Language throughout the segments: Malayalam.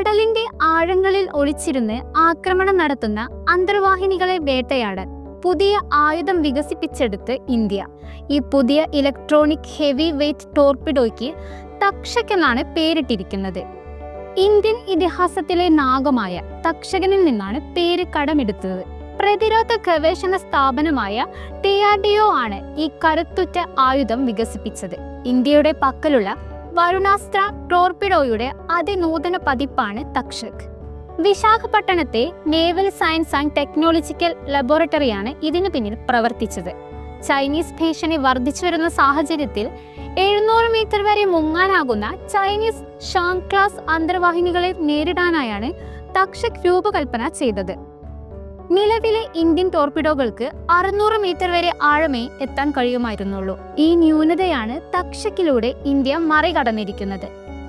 കടലിന്റെ ആഴങ്ങളിൽ ഒളിച്ചിരുന്ന് ആക്രമണം നടത്തുന്ന അന്തർവാഹിനികളെ വേട്ടയാടാൻ പുതിയ ആയുധം വികസിപ്പിച്ചെടുത്ത് ഇന്ത്യ. ഈ പുതിയ ഇലക്ട്രോണിക് ഹെവി വെയ്റ്റ് ടോർപിഡോയ്ക്ക് തക്ഷക് എന്നാണ് പേരിട്ടിരിക്കുന്നത്. ഇന്ത്യൻ ഇതിഹാസത്തിലെ നാഗമായ തക്ഷകനിൽ നിന്നാണ് പേര് കടമെടുത്തത്. പ്രതിരോധ ഗവേഷണ സ്ഥാപനമായ ടി ആർ ഡി ഒ ആണ് ഈ കരുത്തുറ്റ ആയുധം വികസിപ്പിച്ചത്. ഇന്ത്യയുടെ പക്കലുള്ള വരുണാസ്ത്ര ടോർപിഡോയുടെ അതിനൂതന പതിപ്പാണ് തക്ഷക്. വിശാഖപട്ടണത്തെ നേവൽ സയൻസ് ആൻഡ് ടെക്നോളജിക്കൽ ലബോറട്ടറിയാണ് ഇതിനു പിന്നിൽ പ്രവർത്തിച്ചത്. ചൈനീസ് ഭീഷണി വർദ്ധിച്ചു വരുന്ന സാഹചര്യത്തിൽ എഴുന്നൂറ് മീറ്റർ വരെ മുങ്ങാനാകുന്ന ചൈനീസ് ഷാങ് ക്ലാസ് അന്തർവാഹിനികളെ നേരിടാനായാണ് തക്ഷക് രൂപകൽപ്പന ചെയ്തത്. നിലവിലെ ഇന്ത്യൻ ടോർപിഡോകൾക്ക് അറുന്നൂറ് മീറ്റർ വരെ ആഴമേ എത്താൻ കഴിയുമായിരുന്നുള്ളൂ. ഈ ന്യൂനതയാണ് തക്ഷക്കിലൂടെ ഇന്ത്യ മറികടന്നിരിക്കുന്നത്.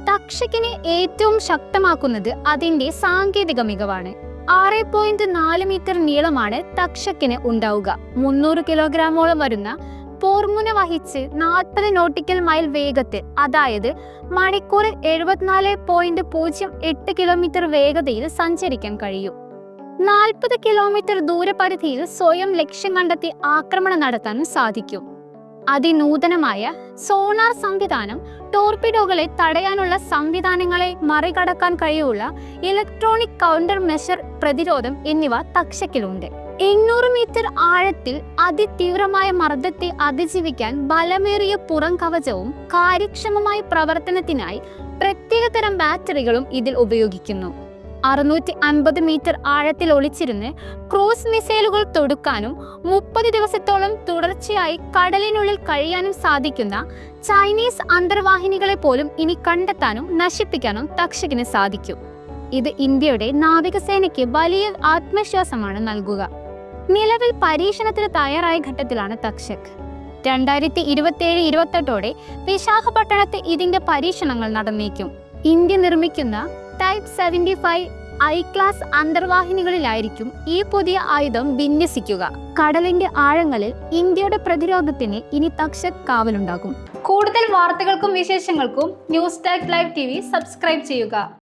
തക്ഷക്കിനെ ഏറ്റവും ശക്തമാക്കുന്നത് അതിന്റെ സാങ്കേതിക മികവാണ്. ആറ് പോയിന്റ് നാല് മീറ്റർ നീളമാണ് തക്ഷക്കിന് ഉണ്ടാവുക. മുന്നൂറ് കിലോഗ്രാമോളം വരുന്ന പോർമുന വഹിച്ച് നാൽപ്പത് നോട്ടിക്കൽ മൈൽ വേഗത്തിൽ അതായത് മണിക്കൂറിൽ എഴുപത്തിനാല് പോയിന്റ് പൂജ്യം എട്ട് കിലോമീറ്റർ വേഗതയിൽ സഞ്ചരിക്കാൻ കഴിയും. നാൽപ്പത് കിലോമീറ്റർ ദൂരപരിധിയിൽ സ്വയം ലക്ഷ്യം കണ്ടെത്തി ആക്രമണം നടത്താനും സാധിക്കും. അതിനൂതനമായ സോണാർ സംവിധാനം ടോർപിഡോകളെ തടയാനുള്ള സംവിധാനങ്ങളെ മറികടക്കാൻ കഴിയുള്ള ഇലക്ട്രോണിക് കൗണ്ടർ മെഷർ പ്രതിരോധം എന്നിവ തക്ഷക്കിലുണ്ട്. എണ്ണൂറ് മീറ്റർ ആഴത്തിൽ അതിതീവ്രമായ മർദ്ദത്തെ അതിജീവിക്കാൻ ബലമേറിയ പുറം കവചവും കാര്യക്ഷമമായ പ്രവർത്തനത്തിനായി പ്രത്യേകതരം ബാറ്ററികളും ഇതിൽ ഉപയോഗിക്കുന്നു. അറുന്നൂറ്റി അൻപത് മീറ്റർ ആഴത്തിൽ ഒളിച്ചിരുന്ന് ക്രൂസ് മിസൈലുകൾ തൊടുക്കാനും മുപ്പത് ദിവസത്തോളം തുടർച്ചയായി കടലിനുള്ളിൽ കഴിയാനും സാധിക്കുന്ന ചൈനീസ് അന്തർവാഹിനികളെ പോലും ഇനി കണ്ടെത്താനും നശിപ്പിക്കാനും തക്ഷകിന് സാധിക്കും. ഇത് ഇന്ത്യയുടെ നാവികസേനയ്ക്ക് വലിയ ആത്മവിശ്വാസമാണ് നൽകുക. നിലവിൽ പരീക്ഷണത്തിന് തയ്യാറായ ഘട്ടത്തിലാണ് തക്ഷക്. രണ്ടായിരത്തി ഇരുപത്തിയേഴ് ഇരുപത്തെട്ടോടെ വിശാഖപട്ടണത്ത് ഇതിന്റെ പരീക്ഷണങ്ങൾ നടന്നേക്കും. ഇന്ത്യ നിർമ്മിക്കുന്ന type seventy five I class അന്തർവാഹിനികളിലായിരിക്കും ഈ പുതിയ ആയുധം വിന്യസിക്കുക. കടലിന്റെ ആഴങ്ങളിൽ ഇന്ത്യയുടെ പ്രതിരോധത്തിന് ഇനി തക്ഷ കാവലുണ്ടാകും. കൂടുതൽ വാർത്തകൾക്കും വിശേഷങ്ങൾക്കും news Tak live T subscribe ചെയ്യുക.